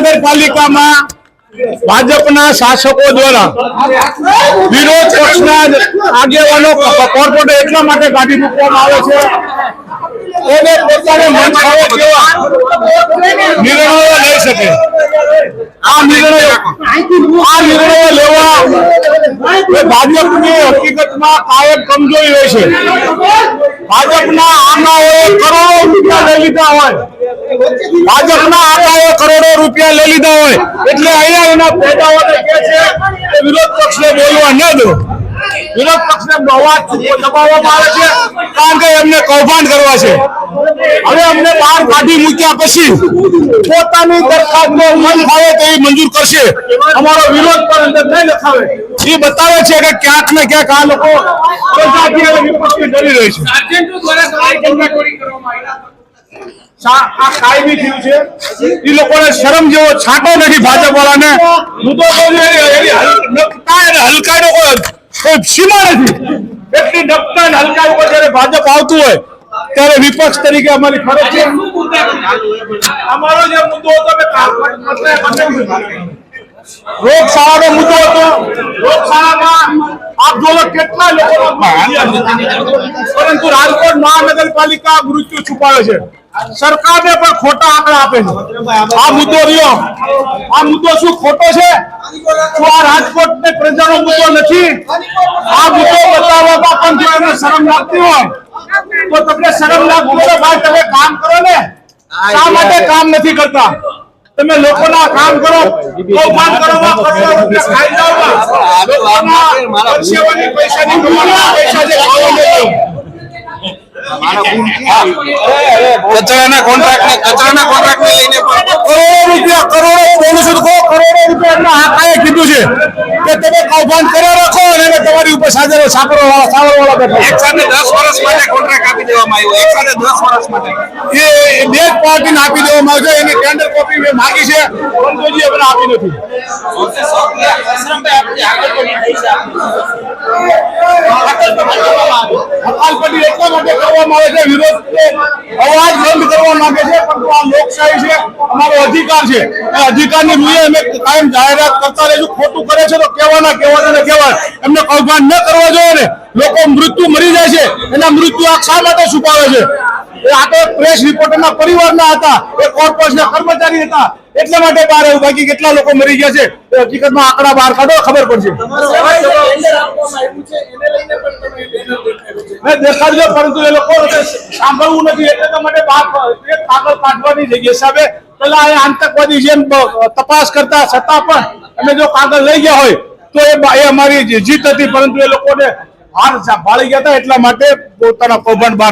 મહાનગરપાલિકામાં ભાજપના શાસકો દ્વારા વિરોધ પક્ષના આગેવાનો કોર્પોરેટ એટલા માટે કાઢી મૂકવામાં આવે છે. આ નિર્ણયો લેવા ભાજપની હકીકતમાં કાયમ કમજોરી હોય છે. ભાજપના આંગાઓએ કરોડો રૂપિયા લઈ લીધા હોય. ભાજપના આંગાએ કરોડો રૂપિયા લઈ લીધા હોય એટલે અહીંયા એના પેદાઓને કે છે વિરોધ પક્ષને બોલવા ન દો. વિરોધ પક્ષને અવાજ દબાવવામાં આવે છે, કારણ કે એમને કૌભાંડ કરવા છે. હવે અમને બહાર કાઢી મૂક્યા પછી પોતાની દરખાસ્તનો મન ફાવે એ મંજૂર કરશે. અમારો વિરોધ પણ અંદર નહીં લખાવે. એ બતાવે છે કે ક્યાંક ને ક્યાંક આ લોકો પ્રજાતિ અને ડરી રહી છે. આ કાયમી થયું છે? એ લોકોને શરમ જેવો છાંટો નથી ભાજપ વાળાને મુદ્દો તો છે એની- એની હલ- નકતા અને હલકાઈનો કોઈ કોઈ સીમા નથી. એટલી નકતા હલકાઈ ઉપર જ્યારે ભાજપ આવતું હોય ત્યારે વિપક્ષ તરીકે અમારી ફરજ છે. અમારો જે મુદ્દો હતો. રોગશાળાનો મુદ્દો હતો. રોગશાળામાં આપ જોવો કેટલા લોકો પરંતુ રાજકોટ મહાનગરપાલિકા મૃત્યુ છુપાયો છે. સરકારને પણ ખોટા આંકડા આપે છે આ મુદ્દો રહ્યો. આ મુદ્દો શું ખોટો છે? શું આ રાજકોટ ને પ્રજાનો મુદ્દો નથી? આ મુદ્દો બતાવવામાં પણ જો એમને શરમ લાગતી હોય તો તમને શરમ લાગતી હોય ભાઈ તમે કામ કરો ને? શા માટે કામ નથી કરતા? તમે લોકોના કામ કરો કૌભાંડ કરો કરોડો રૂપિયા ખાઈ જાઓ પૈસા જે કચરાના કોન્ટ્રાક્ટ ને કચરાના કોન્ટ્રાક્ટ ને લઈને કરોડો રૂપિયા કરોડો બોલું છું કહો, કરોડો રૂપિયા આ આકાએ કીધું છે? કે તમે કૌભાંડ કર્યા રાખો અને તમારી ઉપર સાજરો સાપરો વાળા સાવર વાળા બેઠા એક સાથે દસ વર્ષ માટે કોન્ટ્રાક્ટ આપી દેવામાં આવ્યો. એક સાથે દસ વર્ષ માટે. એ બે જ પાર્ટીને આપી દેવામાં આવશે એની ટેન્ડર કોપી મેં માગી છે. પરંતુ હજી અમને આપી નથી. એટલા માટે કરવામાં આવે છે, વિરોધ અવાજ બંધ કરવા માંગે છે પરંતુ આ લોકશાહી છે, અમારો અધિકાર છે. એ અધિકારની રૂએ અમે કાયમ જાહેરાત કરતા રહીશું. ખોટું કરે છે તો કહેવાના કહેવાના ને કહેવાય એમને કૌભાંડ ન કરવા જોઈએ ને. લોકો મૃત્યુ મરી જાય છે. એના મૃત્યુ આ શા માટે છુપાવે છે? એ આ તો પ્રેસ રિપોર્ટરના પરિવારના હતા. એ કોર્પોરેશનના કર્મચારી હતા. એટલા માટે બહાર આવ્યું બાકી કેટલા લોકો મરી ગયા છે એ હકીકતમાં આંકડા બહાર કાઢો ખબર પડશે. મેં દેખાડજો પરંતુ એ લોકો સાંભળવું નથી એટલે તો માટે કાગળ કાઢવાની જગ્યા હિસાબે પેલા એ આતંકવાદી જેમ તપાસ કરતા છતાં પણ અમે જો કાગળ લઈ ગયા હોય તો એ અમારી જીત હતી પરંતુ એ લોકોને હાર ભાળી ગયા હતા એટલા માટે પોતાના કૌભાંડ